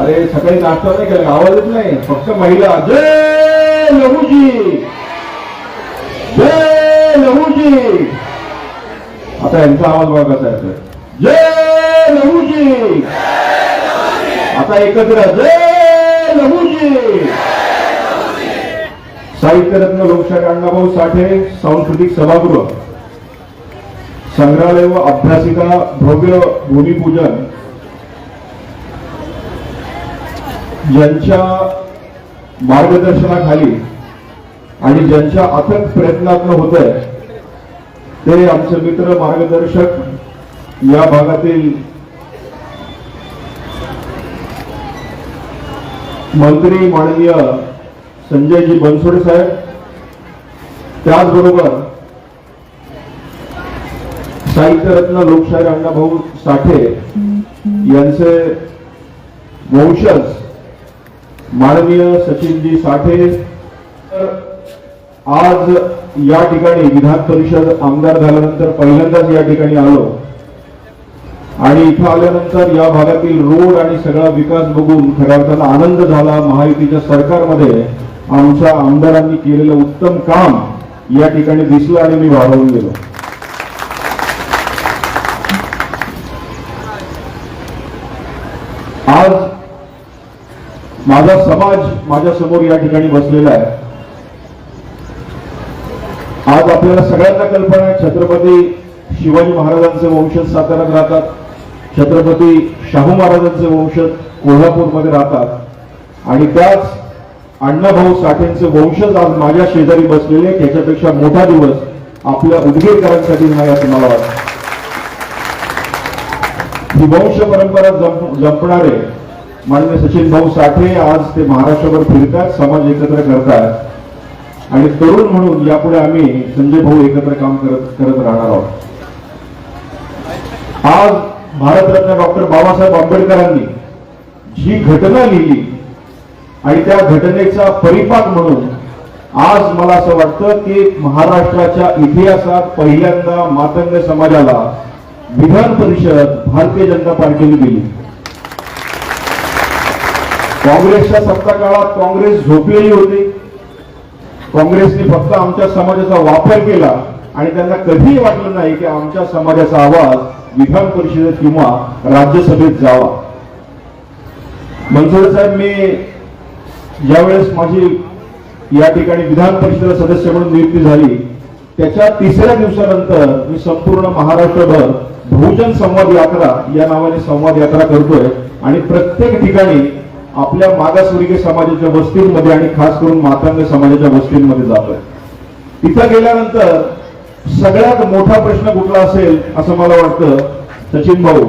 अरे सकाळी नाश्ता नाही केला आवाज येत नाही फक्त महिला. जय लहूजी! जय लहूजी! आता यांचा आवाज बघा कसा येतोय जय लहूजी! आता एकत्र. जय लहूजी! साहित्यरत्न लोकशाही अण्णाभाऊ साठे सांस्कृतिक सभागृह संग्रहालय व अभ्यासिका भव्य भूमिपूजन ज्यांच्या मार्गदर्शनाखाली आणि ज्यांच्या अथक प्रयत्नातनं होत आहे ते आमचे मित्र मार्गदर्शक या भागातील मंत्री माननीय संजयजी बनसोडे साहेब त्याचबरोबर साहित्यरत्न लोकशाहीर अण्णाभाऊ साठे यांचे वंशज माननीय सचिनजी साठे. तर आज या ठिकाणी विधान परिषद आमदार झाल्यानंतर पहिल्यांदाच या ठिकाणी आलो. आणि इथं आल्यानंतर या भागातील रोड आणि सगळा विकास बघून खऱ्या अर्थानं आनंद झाला. महायुतीच्या सरकारमध्ये आमच्या आमदारांनी केलेलं उत्तम काम या ठिकाणी दिसलं आणि मी वाढवून गेलो. माझा समाज माझ्यासमोर या ठिकाणी बसलेला आहे. आज आपल्याला सगळ्यांना कल्पना आहे छत्रपती शिवाजी महाराजांचे वंशज साताऱ्यात राहतात छत्रपती शाहू महाराजांचे वंशज कोल्हापूरमध्ये राहतात. आणि त्याच अण्णाभाऊ साठेंचे वंशज आज माझ्या शेजारी बसलेले त्याच्यापेक्षा मोठा दिवस आपल्या उदगीरकरांसाठी नाही असं मला वाटतं. ही वंश परंपरा जप- जपणारे माननीय सचिन भाऊ साठे आज ते महाराष्ट्रभर फिरतात समाज एकत्र करतात. आणि तरुण म्हणून यापुढे आम्ही संजय भाऊ एकत्र काम करत करत राहणार आहोत. आज भारतरत्न डॉक्टर बाबासाहेब आंबेडकरांनी जी घटना लिहिली आणि त्या घटनेचा परिपाक म्हणून आज मला असं वाटतं की महाराष्ट्राच्या इतिहासात पहिल्यांदा मातंग समाजाला विधान परिषद भारतीय जनता पार्टीने दिली. काँग्रेसच्या सत्ता काळात काँग्रेस झोपलेली होती. काँग्रेसने फक्त आमच्या समाजाचा वापर केला आणि त्यांना कधीही वाटलं नाही की आमच्या समाजाचा आवाज विधान परिषदेत किंवा राज्यसभेत जावा. मनसोडे साहेब मी ज्यावेळेस माझी या ठिकाणी विधान परिषद सदस्य म्हणून नियुक्ती झाली त्याच्या तिसऱ्या दिवसानंतर मी संपूर्ण महाराष्ट्रभर बहुजन संवाद यात्रा या नावाने संवाद यात्रा करतोय आणि प्रत्येक ठिकाणी आपल्या मागासवर्गीय समाजाच्या वस्तींमध्ये आणि खास करून मातांग समाजाच्या वस्तींमध्ये जातोय. तिथं गेल्यानंतर सगळ्यात मोठा प्रश्न कुठला असेल असं मला वाटतं सचिन भाऊ.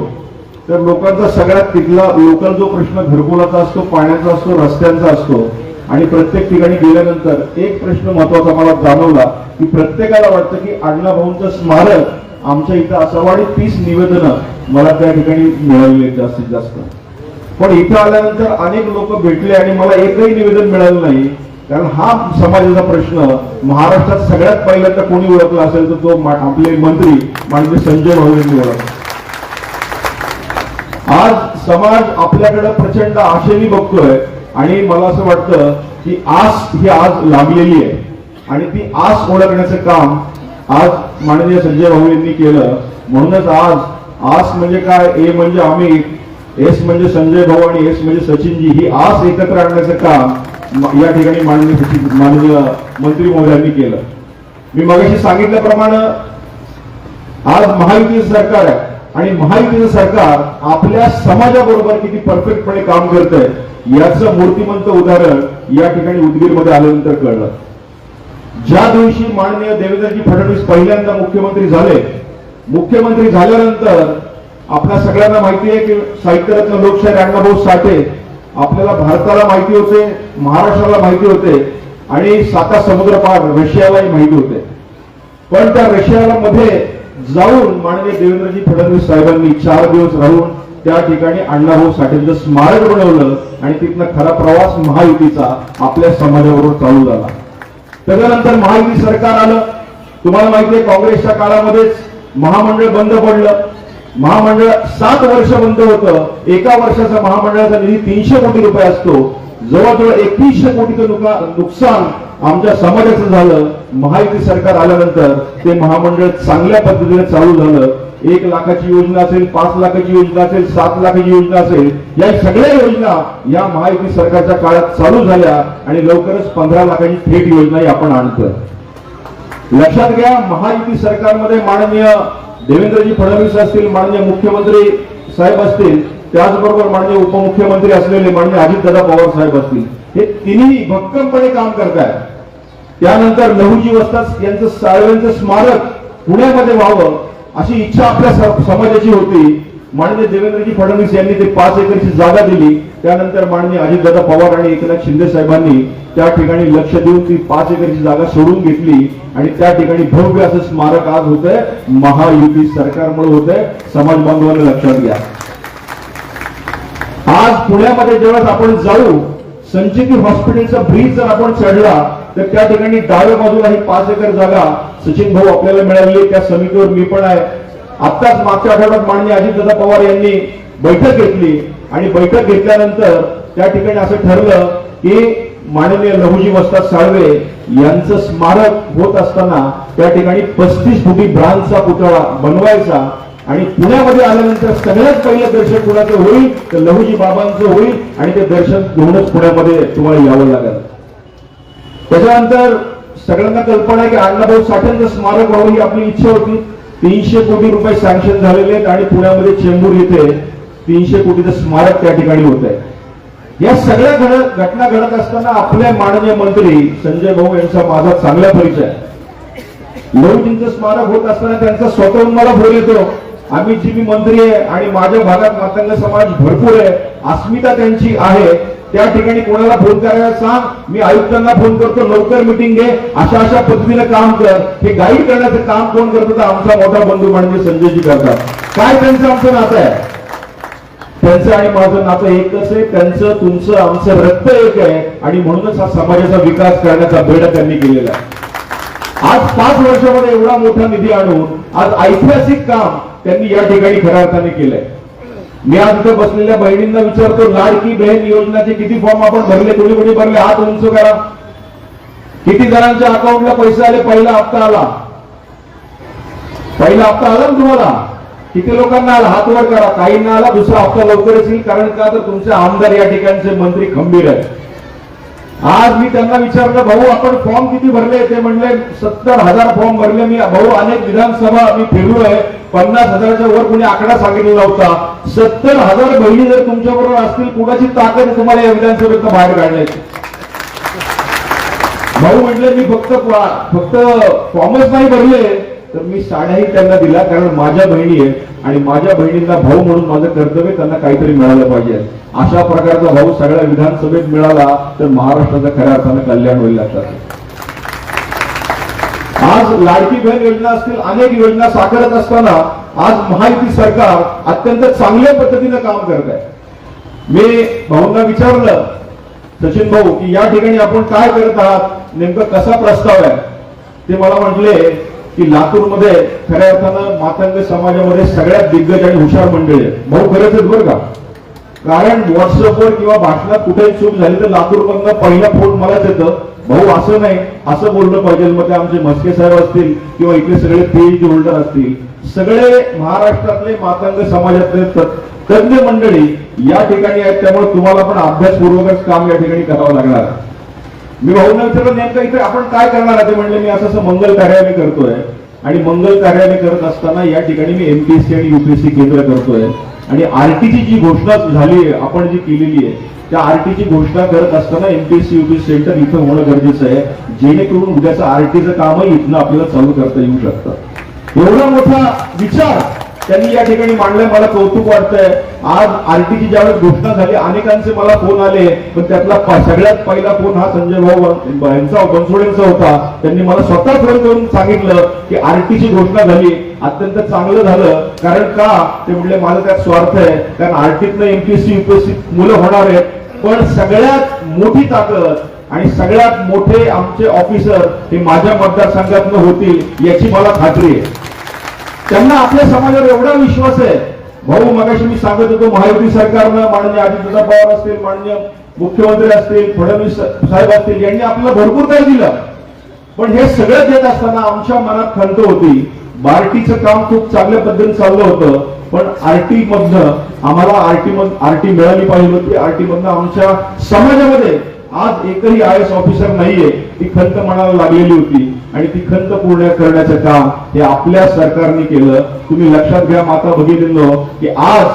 तर लोकांचा सगळ्यात तिथला लोकल जो प्रश्न घरकुलाचा असतो पाण्याचा असतो रस्त्यांचा असतो आणि प्रत्येक ठिकाणी गेल्यानंतर एक प्रश्न महत्त्वाचा मला जाणवला की प्रत्येकाला वाटतं की अण्णाभाऊंचं स्मारक आमच्या इथं असावं आणि तीस निवेदनं मला त्या ठिकाणी मिळाली जास्तीत जास्त. पण इथं आल्यानंतर अनेक लोक भेटले आणि मला एकही निवेदन मिळालं नाही. कारण हा समाजाचा प्रश्न महाराष्ट्रात सगळ्यात पहिल्यांदा कोणी ओळखला असेल तर तो आपले मंत्री माननीय संजय भाऊ यांनी ओळखला. आज समाज आपल्याकडे प्रचंड आशेने बघतोय आणि मला असं वाटतं की आस ही आज लागलेली आहे. आणि ती आस ओळखण्याचं काम आज माननीय संजय भाऊ यांनी केलं. म्हणूनच आज आस म्हणजे काय ए म्हणजे आम्ही. एस म्हणजे संजय भाऊ आणि एस म्हणजे सचिनजी ही आस एकत्र आणण्याचं काम या ठिकाणी माननीय सचिन माननीय मंत्री महोदयांनी केलं. मी मगाशी सांगितल्याप्रमाणे आज महायुतीचं सरकार आहे आणि महायुतीचं सरकार आपल्या समाजाबरोबर किती परफेक्टपणे काम करत आहे याचं मूर्तिमंत उदाहरण या ठिकाणी उदगीरमध्ये आल्यानंतर कळलं. ज्या दिवशी माननीय देवेंद्रजी फडणवीस पहिल्यांदा मुख्यमंत्री झाले मुख्यमंत्री झाल्यानंतर आपल्या सगळ्यांना माहिती आहे की साहित्यरत्न लोकशाही अण्णाभाऊ साठे आपल्याला भारताला माहिती होते महाराष्ट्राला माहिती होते आणि साता समुद्र पार रशियालाही माहिती होते. पण त्या रशियाला मध्ये जाऊन माननीय देवेंद्रजी फडणवीस साहेबांनी चार दिवस राहून त्या ठिकाणी अण्णाभाऊ साठेंचं स्मारक बनवलं आणि तिथनं खरा प्रवास महायुतीचा आपल्या समाजाबरोबर चालू झाला. त्याच्यानंतर महायुती सरकार आलं. तुम्हाला माहिती आहे काँग्रेसच्या काळामध्येच महामंडळ बंद पडलं. महामंडळ सात वर्ष बंद होतं. एका वर्षाचा महामंडळाचा निधी तीनशे कोटी रुपये असतो. जवळजवळ एकवीसशे कोटीचं नुकसान आमच्या समाजाचं झालं. महायुती सरकार आल्यानंतर ते महामंडळ चांगल्या पद्धतीने चालू झालं. एक लाखाची योजना असेल पाच लाखाची योजना असेल सात लाखाची योजना असेल या सगळ्या योजना या महायुती सरकारच्या काळात चालू झाल्या आणि लवकरच पंधरा लाखाची थेट योजनाही आपण आणतोय. लक्षात घ्या महायुती सरकारमध्ये माननीय देवेंद्रजी फडणवीस असतील माननीय मुख्यमंत्री साहेब असतील त्याचबरोबर माननीय उपमुख्यमंत्री असलेले माननीय अजितदादा पवार साहेब असतील हे तिन्ही भक्कमपणे काम करतायत. त्यानंतर लहुजी वस्ताद यांचं साळवेंचं स्मारक पुण्यामध्ये व्हावं अशी इच्छा आपल्या समाजाची होती. माननीय देवेंद्रजी फडणवीस यांनी ते पाच एकरची जागा दिली. त्यानंतर माननीय अजितदादा पवार आणि एकनाथ शिंदे साहेबांनी त्या ठिकाणी लक्ष देऊन ती पाच एकरची जागा सोडून घेतली. आणि त्या ठिकाणी भव्य असं स्मारक आज होतंय. महायुती सरकारमुळे होतंय. समाज बांधवांना लक्षात घ्या. आज पुण्यामध्ये जेव्हा आपण जाऊ संचिती हॉस्पिटलचा ब्रिज जर आपण चढला तर त्या ठिकाणी डाव्या बाजूला ही पाच एकर जागा सचिन भाऊ आपल्याला मिळाली त्या समितीवर मी पण आहे. आत्ताच मागच्या आठवड्यात माननीय अजितदादा पवार यांनी बैठक घेतली. आणि बैठक घेतल्यानंतर त्या ठिकाणी असं ठरलं की माननीय लघुजी वस्ताद साळवे यांचं स्मारक होत असताना त्या ठिकाणी पस्तीस फुटी ब्रांचचा पुतळा बनवायचा आणि पुण्यामध्ये आल्यानंतर सगळ्यात पहिलं दर्शन कुणाचं होईल? तर लहुजी बाबांचं होईल आणि ते दर्शन घेऊनच पुण्यामध्ये तुम्हाला यावं लागेल. त्याच्यानंतर सगळ्यांना कल्पना आहे की अण्णाभाऊ साठेंचं स्मारक व्हावं ही आपली इच्छा होती. तीनशे कोटी रुपये सँक्शन झालेले आहेत आणि पुण्यामध्ये चेंबूर येथे तीनशे कोटीचं स्मारक त्या ठिकाणी होत आहे या सगळ्या घड- घटना घडत असताना आपले माननीय मंत्री संजय भाऊ यांचा माझा चांगला परिचय. आहे स्मारक होत असताना त्यांचा स्वतःहून मला फोन येतो. आम्ही जी मी मंत्री आहे आणि माझ्या भागात मातंग समाज भरपूर आहे अस्मिता त्यांची आहे त्या ठिकाणी कोणाला फोन करायला सांग मी आयुक्तांना फोन करतो लवकर मिटिंग घे अशा अशा पद्धतीने काम कर. हे गाईड करण्याचं काम कोण करतं तर आमचा मोठा बंधू म्हणजे संजयजी करतात. काय त्यांचं आमचं नातं आहे? त्यांचं आणि माझं नातं एकच आहे. त्यांचं तुमचं आमचं रक्त एक आहे. आणि म्हणूनच हा समाजाचा विकास करण्याचा बेडा त्यांनी केलेला आहे. आज पाच वर्षामध्ये एवढा मोठा निधी आणून आज ऐतिहासिक काम त्यांनी या ठिकाणी खऱ्या अर्थाने केलंय. मी आज इथं बसलेल्या बहिणींना विचारतो लाडकी बहीण योजनाचे किती फॉर्म आपण भरले? कोणी कोणी भरले? हात उंच करा. किती जणांच्या अकाउंटला पैसे आले? पहिला हप्ता आला. पहिला हप्ता आला ना तुम्हाला? किती लोकांना आला हात वर करा. काहींना आला दुसरा हप्ता लवकरच येईल. कारण का? तर तुमचे आमदार या ठिकाणचे मंत्री खंबीर आहेत. आज मी त्यांना विचारलं भाऊ आपण फॉर्म किती भरले? ते म्हणले सत्तर हजार फॉर्म भरले मी. भाऊ अनेक विधानसभा मी फिरलोय पन्नास हजाराच्या वर कोणी आकडा सांगितला नव्हता. सत्तर हजार बहिणी जर तुमच्या बरोबर असतील कुणाची ताकद आहे तुम्हाला या विधानसभेत बाहेर काढण्याची भाऊ म्हटले मी फक्त फक्त फॉर्मच नाही भरले. तर मी साड्याही त्यांना दिला कारण माझ्या बहिणी आहेत आणि माझ्या बहिणींना भाऊ म्हणून माझं कर्तव्य त्यांना काहीतरी मिळालं पाहिजे. अशा प्रकारचा भाऊ सगळ्या विधानसभेत मिळाला तर महाराष्ट्राचं खऱ्या अर्थानं कल्याण होईल लक्षात आज लाडकी बहीण योजना असतील अनेक योजना साकारत असताना आज महायुती सरकार अत्यंत चांगल्या पद्धतीनं काम करत आहे. मी भाऊंना विचारलं सचिन भाऊ की या ठिकाणी आपण काय करत आहात? नेमकं कसा प्रस्ताव आहे? ते मला म्हटले की लातूरमध्ये खऱ्या अर्थानं मातंग समाजामध्ये सगळ्यात दिग्गज आणि हुशार मंडळी आहेत. भाऊ खरंच बरं का? कारण व्हॉट्सअपवर किंवा भाषणात कुठेही चूक झाली तर लातूरमधनं पहिला फोन मलाच येतं. भाऊ असं नाही. असं बोललं पाहिजे. मग ते आमचे म्हस्के साहेब असतील किंवा इकडे सगळे पीएचडी होल्डर असतील. सगळे महाराष्ट्रातले मातंग समाजातले तज्ज्ञ तज्ञ मंडळी या ठिकाणी आहेत. त्यामुळे तुम्हाला पण अभ्यासपूर्वकच काम या ठिकाणी करावं लागणार. मी भाऊंना विचारलं नेमकं इथे आपण काय करणार आहे ते म्हणले मी असं असं मंगल कार्यालय करतोय. आणि मंगल कार्यालय करत असताना या ठिकाणी मी एमपीएससी आणि युपीएससी केंद्र करतोय. आणि आरटीची जी घोषणा झाली आहे आपण जी केलेली आहे त्या आरटीची घोषणा करत असताना एमपीएससी युपीएससी सेंटर इथं होणं गरजेचं आहे जेणेकरून उद्याचं आरटीचं कामही इथनं आपल्याला चालू करता येऊ शकतं. एवढा मोठा विचार त्यांनी या ठिकाणी मांडलाय मला कौतुक वाटतंय. आज आरटीची ज्यावेळेस घोषणा झाली अनेकांचे मला फोन आले पण त्यातला सगळ्यात पहिला फोन हा संजय भाऊ यांचा बनसोडेंचा होता. त्यांनी मला स्वतः फोन करून सांगितलं की आरटीची घोषणा झाली. अत्यंत चांगलं झालं. कारण का? ते म्हणले माझा त्यात स्वार्थ आहे. कारण आरटीतनं एमपीएससी युपीएससी मुलं होणार आहेत. पण सगळ्यात मोठी ताकद आणि सगळ्यात मोठे आमचे ऑफिसर हे माझ्या मतदारसंघातनं होतील याची मला खात्री आहे. त्यांना आपल्या समाजावर एवढा विश्वास आहे भाऊ मगाशी मी सांगत होतो महायुती सरकारनं माननीय अजितदादा पवार असतील माननीय मुख्यमंत्री असतील फडणवीस साहेब असतील यांनी आपल्याला भरपूर काही दिलं. पण हे सगळं देत असताना आमच्या मनात खंत होती. बार्टीचं काम खूप चांगल्या पद्धतीने चाललं होतं पण आरटी मधनं आम्हाला आरटी मध आरटी मिळाली पाहिजे होती. आरटी मधनं आमच्या समाजामध्ये आज एकही आय एस ऑफिसर नाहीये ती खंत मनाला लागलेली होती. आणि ती खंत पूर्ण करण्याचं काम हे आपल्या सरकारने केलं. तुम्ही लक्षात घ्या माता भगिनींनो की आज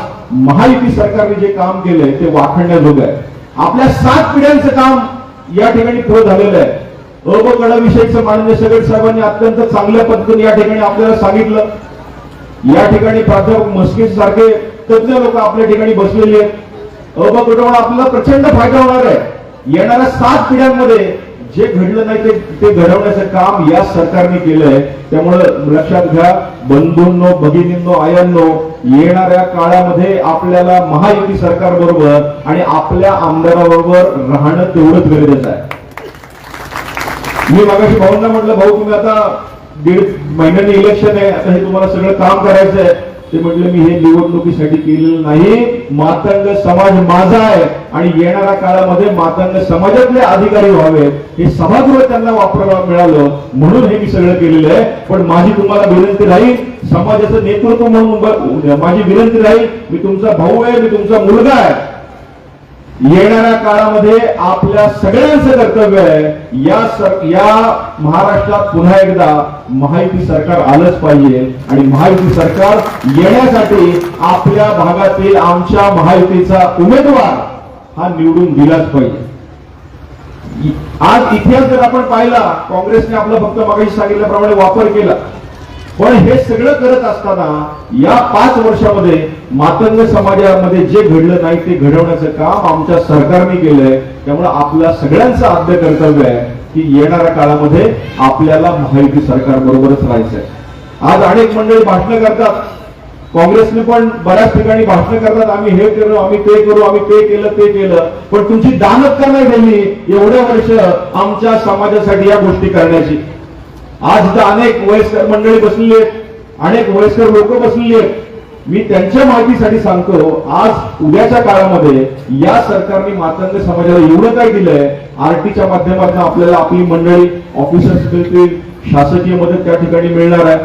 महायुती सरकारने जे काम केलंय ते वाखणण्याजोग आहे. आपल्या सात पिढ्यांचं काम या ठिकाणी पुढे झालेलं आहे. अ ब गडाविषयीचं माननीय सगळे साहेबांनी अत्यंत चांगल्या पद्धतीने या ठिकाणी आपल्याला सांगितलं. या ठिकाणी प्राध्यापक मस्के सारखे तज्ज्ञ लोक आपल्या ठिकाणी बसलेले आहेत. अ ब आपल्याला प्रचंड फायदा होणार आहे. येणाऱ्या सात पिढ्यांमध्ये जे घडलं नाही ते ते घडवण्याचं काम या सरकारने केलंय. त्यामुळे लक्षात घ्या बंधूंनो भगिनींनो आयांनो येणाऱ्या काळामध्ये आपल्याला महायुती सरकार बरोबर आणि आपल्या आमदाराबरोबर राहणं तेवढंच गरजेचं आहे. मी मागाशी भाऊंना म्हटलं भाऊ तुम्ही आता दीड महिन्याने इलेक्शन आहे आता हे तुम्हाला सगळं काम करायचं आहे ते म्हटलं मी हे निवडणुकीसाठी केलेलं नाही. मातंग समाज माझा आहे आणि येणाऱ्या काळामध्ये मातंग समाजातले अधिकारी व्हावे. हे सभागृह त्यांना वापरायला मिळालं. म्हणून हे मी सगळं केलेलं आहे. पण माझी तुम्हाला विनंती राहील समाजाचं नेतृत्व म्हणून माझी विनंती राहील मी तुमचा भाऊ आहे मी तुमचा मुलगा आहे. येणाऱ्या काळामध्ये आपल्या सगळ्यांचं कर्तव्य आहे. या सर या महाराष्ट्रात पुन्हा एकदा महायुती सरकार आलंच पाहिजे. आणि महायुती सरकार येण्यासाठी आपल्या भागातील आमच्या महायुतीचा उमेदवार हा निवडून दिलाच पाहिजे. आज इतिहास जर आपण पाहिला काँग्रेसने आपला फक्त मगाशी सांगितल्याप्रमाणे वापर केला. पण हे सगळं करत असताना या पाच वर्षामध्ये मातंग समाजामध्ये जे घडलं नाही ते घडवण्याचं काम आमच्या सरकारने केलंय. त्यामुळे आपल्या सगळ्यांचं आद्य कर्तव्य आहे की येणाऱ्या काळामध्ये आपल्याला महायुती सरकार बरोबरच राहायचंय. आज अनेक मंडळी भाषणं करतात. काँग्रेसने पण बऱ्याच ठिकाणी भाषण करतात. आम्ही हे करू आम्ही ते करू आम्ही ते केलं ते केलं. पण तुमची दानत का नाही झाली एवढ्या वर्ष आमच्या समाजासाठी या गोष्टी करण्याची? आज इथं अनेक वयस्कर मंडळी बसलेली आहेत अनेक वयस्कर लोक बसलेली आहेत. मी त्यांच्या माहितीसाठी सांगतो आज उद्याच्या काळामध्ये या सरकारने मातंग समाजाला एवढं काय दिलंय आरटीच्या माध्यमातून आपल्याला आपली मंडळी ऑफिसर्स मिळतील शासकीय मदत त्या ठिकाणी मिळणार आहे.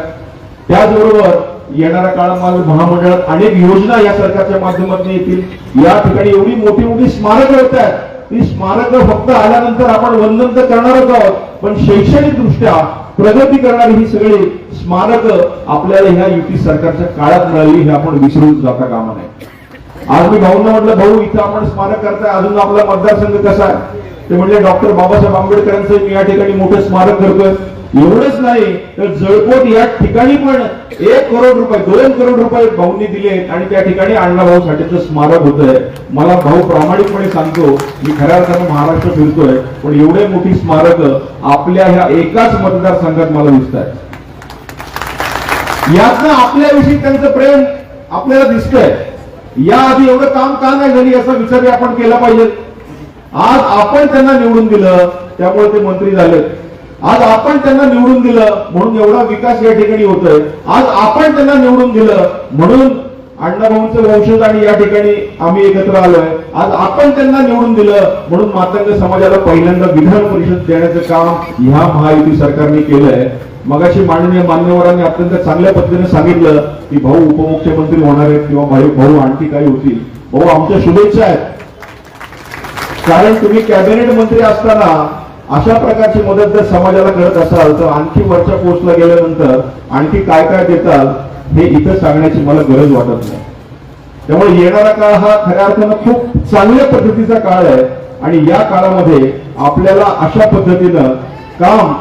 त्याचबरोबर येणाऱ्या काळामध्ये महामंडळात अनेक योजना या सरकारच्या माध्यमातून येतील. या ठिकाणी एवढी मोठी मोठी स्मारकं होत आहेत. ती स्मारकं फक्त आल्यानंतर आपण वंदन तर करणारच आहोत पण शैक्षणिक दृष्ट्या प्रगती करणारी ही सगळी स्मारक आपल्याला ह्या युती सरकारच्या काळात मिळाली हे आपण विसरून जाता कामा नये. आज मी भाऊंना म्हटलं भाऊ इथं आपण स्मारक करताय अजून आपला मतदारसंघ कसा आहे? ते म्हणजे डॉक्टर बाबासाहेब आंबेडकरांचं मी या ठिकाणी मोठं स्मारक करतोय. एवढंच नाही तर जळकोट या ठिकाणी पण एक करोड रुपये दोन करोड रुपये भाऊंनी दिले आणि त्या ठिकाणी अण्णाभाऊ साठेचं स्मारक होतंय मला भाऊ प्रामाणिकपणे सांगतो मी खऱ्या अर्थानं महाराष्ट्र फिरतोय पण एवढे मोठी स्मारक आपल्या ह्या एकाच मतदारसंघात मला दिसत आहे यातनं आपल्याविषयी त्यांचं प्रेम आपल्याला दिसतंय. या आधी एवढं काम का नाही झाली याचा विचार आपण केला पाहिजे. आज आपण त्यांना निवडून दिलं त्यामुळे ते मंत्री झालेत. आज आपण त्यांना निवडून दिलं म्हणून एवढा विकास या ठिकाणी होतोय. आज आपण त्यांना निवडून दिलं म्हणून अण्णाभाऊंचं वंशज आणि या ठिकाणी आम्ही एकत्र आलोय. आज आपण त्यांना निवडून दिलं म्हणून मातंग समाजाला पहिल्यांदा विधान परिषद देण्याचं काम ह्या महायुती सरकारने केलंय. मगाशी माननीय मान्यवरांनी अत्यंत चांगल्या पद्धतीने सांगितलं की भाऊ उपमुख्यमंत्री होणार आहेत किंवा भाऊ भाऊ आणखी काही होतील. भाऊ आमच्या शुभेच्छा आहेत. कारण तुम्ही कॅबिनेट मंत्री असताना अशा प्रकारची मदत जर समाजाला करत असाल तर आणखी वरच्या पोस्टला गेल्यानंतर आणखी काय काय देताल हे इथं सांगण्याची मला गरज वाटत नाही. त्यामुळे येणारा काळ हा खऱ्या अर्थानं खूप चांगल्या पद्धतीचा काळ आहे आणि या काळामध्ये आपल्याला अशा पद्धतीनं काम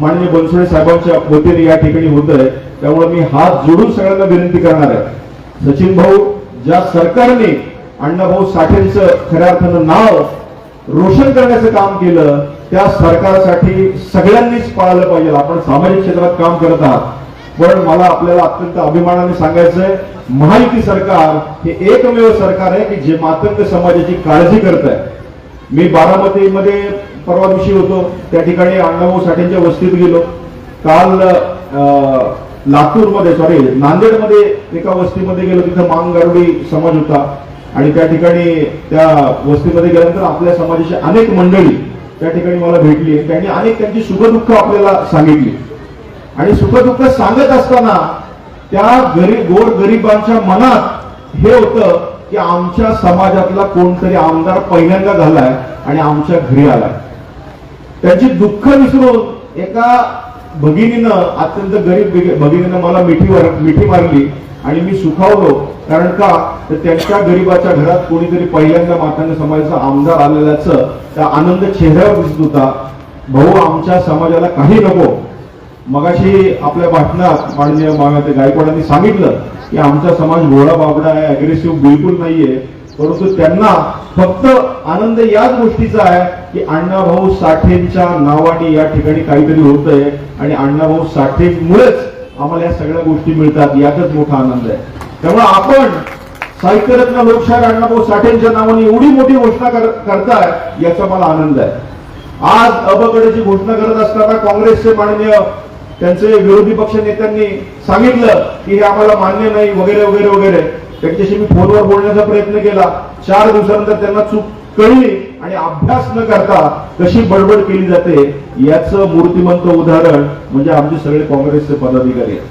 माननीय बनसोडे साहेबांच्या वतीने या ठिकाणी होत आहे. त्यामुळे मी हात जोडून सगळ्यांना विनंती करणार आहे. सचिन भाऊ ज्या सरकारने अण्णाभाऊ साठेंचं खऱ्या अर्थानं नाव रोशन करण्याचं काम केलं त्या सरकारसाठी सगळ्यांनीच पाळलं पाहिजे. आपण सामाजिक क्षेत्रात काम करत आहात. पण मला आपल्याला अत्यंत अभिमानाने सांगायचंय महायुती सरकार हे एकमेव सरकार आहे की जे मातंग समाजाची काळजी करत आहे मी बारामतीमध्ये परवा दिवशी होतो. त्या ठिकाणी अण्णाभाऊ साठेंच्या वस्तीत गेलो. काल अं, लातूरमध्ये सॉरी नांदेडमध्ये एका वस्तीमध्ये गेलो. तिथं मांगगारुडी समाज होता. आणि त्या ठिकाणी त्या वस्तीमध्ये गेल्यानंतर आपल्या समाजाची अनेक मंडळी त्या ठिकाणी मला भेटली. त्यांनी अनेक त्यांची सुखदुःख आपल्याला सांगितली. आणि सुखदुःख सांगत असताना त्या गरीब गोर गरिबांच्या मनात हे होतं की आमच्या समाजातला कोणतरी आमदार पहिल्यांदा झालाय आणि आमच्या घरी आलाय. त्यांची दुःख विसरून एका भगिनीनं अत्यंत गरीब भगिनीनं मला मिठीवर मिठी मारली. आणि मी सुखावलो. कारण का? तर त्यांच्या गरीबाच्या घरात कोणीतरी पहिल्यांदा मातांग समाजाचा आमदार आलेल्याचं त्या आनंद चेहऱ्यावर दिसत होता. भाऊ आमच्या समाजाला काही नको. मगाशी आपल्या भाषणात माननीय माव्या गायकवाडांनी सांगितलं की आमचा समाज घोडा बाबडा आहे अग्रेसिव्ह बिलकुल नाहीये. परंतु त्यांना फक्त आनंद याच गोष्टीचा आहे की अण्णाभाऊ साठेंच्या नावाने या ठिकाणी काहीतरी होतंय आणि अण्णाभाऊ साठेंमुळेच आम्हाला या सगळ्या गोष्टी मिळतात. याचाच मोठा आनंद आहे. त्यामुळे आपण साहित्यरत्न लोकशाहीर अण्णाभाऊ साठेंच्या नावाने एवढी मोठी घोषणा कर- करताय याचा मला आनंद आहे. आज अबकडेची घोषणा करत असताना काँग्रेसचे माननीय त्यांचे विरोधी पक्ष नेत्यांनी सांगितलं की हे आम्हाला मान्य नाही वगैरे वगैरे वगैरे. त्यांच्याशी मी फोनवर बोलण्याचा प्रयत्न केला. चार दिवसानंतर त्यांना चूक कळली. आणि अभ्यास न करता कशी बडबड केली जाते याचं मूर्तिमंत उदाहरण म्हणजे आमचे सगळे काँग्रेसचे पदाधिकारी आहेत.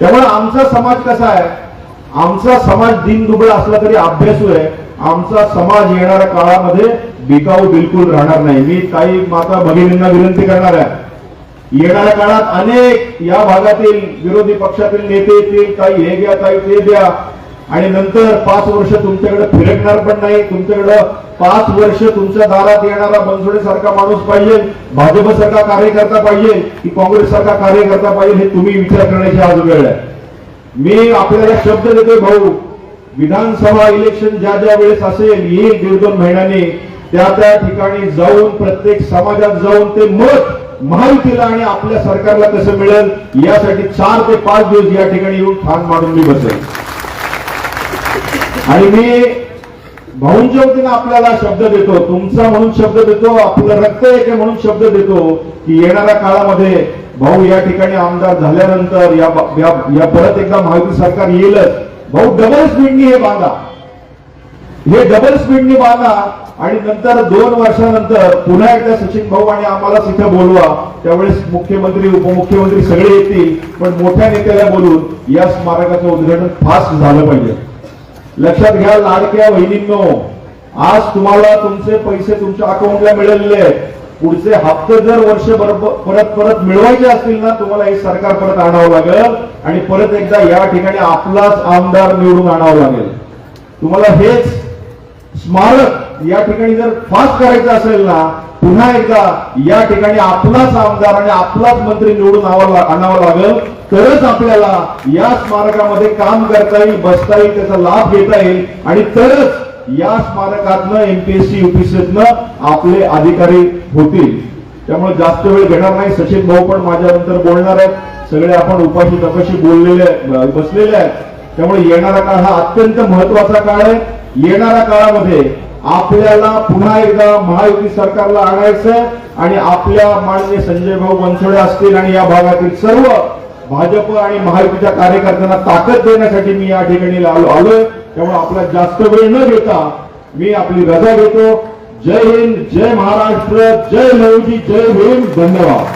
त्यामुळे आमचा समाज कसा आहे? आमचा समाज दिनदुबळा असला तरी अभ्यासू आहे. आमचा समाज येणाऱ्या काळामध्ये बिकाऊ बिलकुल राहणार नाही. मी काही माता भगिनींना विनंती करणार आहे. येणाऱ्या काळात अनेक या भागातील विरोधी पक्षातील नेते येतील काही हे घ्या काही ते द्या. आणि नंतर पाच वर्ष तुमच्याकडे फिरकणार पण नाही. तुमच्याकडं पाच वर्ष तुमच्या दारात येणारा बनसोडे सारखा माणूस पाहिजे. भाजप सारखा कार्यकर्ता पाहिजे की काँग्रेस सारखा कार्यकर्ता पाहिजे हे तुम्ही विचार करण्याची आज वेळ आहे. मी आपल्याला शब्द देतोय भाऊ. विधानसभा इलेक्शन ज्या ज्या वेळेस असेल येईल दीड दोन महिन्यांनी त्या त्या ठिकाणी जाऊन प्रत्येक समाजात जाऊन ते मत महायुतीला आणि आपल्या सरकारला कसं मिळेल यासाठी चार ते पाच दिवस या ठिकाणी येऊन ठाण मारून मी बसेल. आणि मी भाऊंच्या वतीनं आपल्याला शब्द देतो तुमचा म्हणून शब्द देतो आपलं रक्त एक म्हणून शब्द देतो की येणाऱ्या काळामध्ये भाऊ या ठिकाणी आमदार झाल्यानंतर या या या परत एकदा महायुती सरकार येईलच. भाऊ डबल स्पीडनी हे बांधा. हे डबल स्पीडनी बांधा आणि नंतर दोन वर्षानंतर पुन्हा एकदा सचिन भाऊ आणि आम्हाला तिथे बोलवा. त्यावेळेस मुख्यमंत्री उपमुख्यमंत्री सगळे येतील पण मोठ्या नेत्याला बोलून या स्मारकाचं उद्घाटन फास्ट झालं पाहिजे. लक्षात घ्या लाडक्या बहिणींनो आज तुम्हाला तुमचे पैसे तुमच्या अकाउंटला मिळालेले आहेत. पुढचे हप्ते जर वर्ष परत परत मिळवायचे असतील ना तुम्हाला हे सरकार परत आणावं लागेल. आणि परत एकदा या ठिकाणी आपलाच आमदार निवडून आणावं लागेल. तुम्हाला हेच स्मारक या ठिकाणी जर फास्ट करायचं असेल ना पुन्हा एकदा या ठिकाणी आपलाच आमदार आणि आपलाच मंत्री निवडून आवा- आणावा लागेल. तरच आपल्याला या स्मारकामध्ये काम करता येईल बसता येईल त्याचा लाभ घेता येईल. आणि तरच या स्मारकातनं एमपीएससी युपीएससीतनं आपले अधिकारी होतील. त्यामुळे जास्त वेळ घेणार नाही. सचिन भाऊ पण माझ्यानंतर बोलणार आहेत. सगळे आपण उपाशी तपाशी बोललेले बसलेले आहेत. त्यामुळे येणारा काळ हा अत्यंत महत्त्वाचा काळ आहे. येणाऱ्या काळामध्ये आपल्याला पुन्हा एकदा महायुती सरकारला आणायचं आणि आपल्या माननीय संजय भाऊ बनसोडे असतील आणि या भागातील सर्व भाजप आणि महायुतीच्या कार्यकर्त्यांना ताकद देण्यासाठी मी या ठिकाणी आलो आलोय. त्यामुळे आपला जास्त वेळ न घेता मी आपली रजा घेतो. जय हिंद जय महाराष्ट्र जय नवजी जय भीम. धन्यवाद.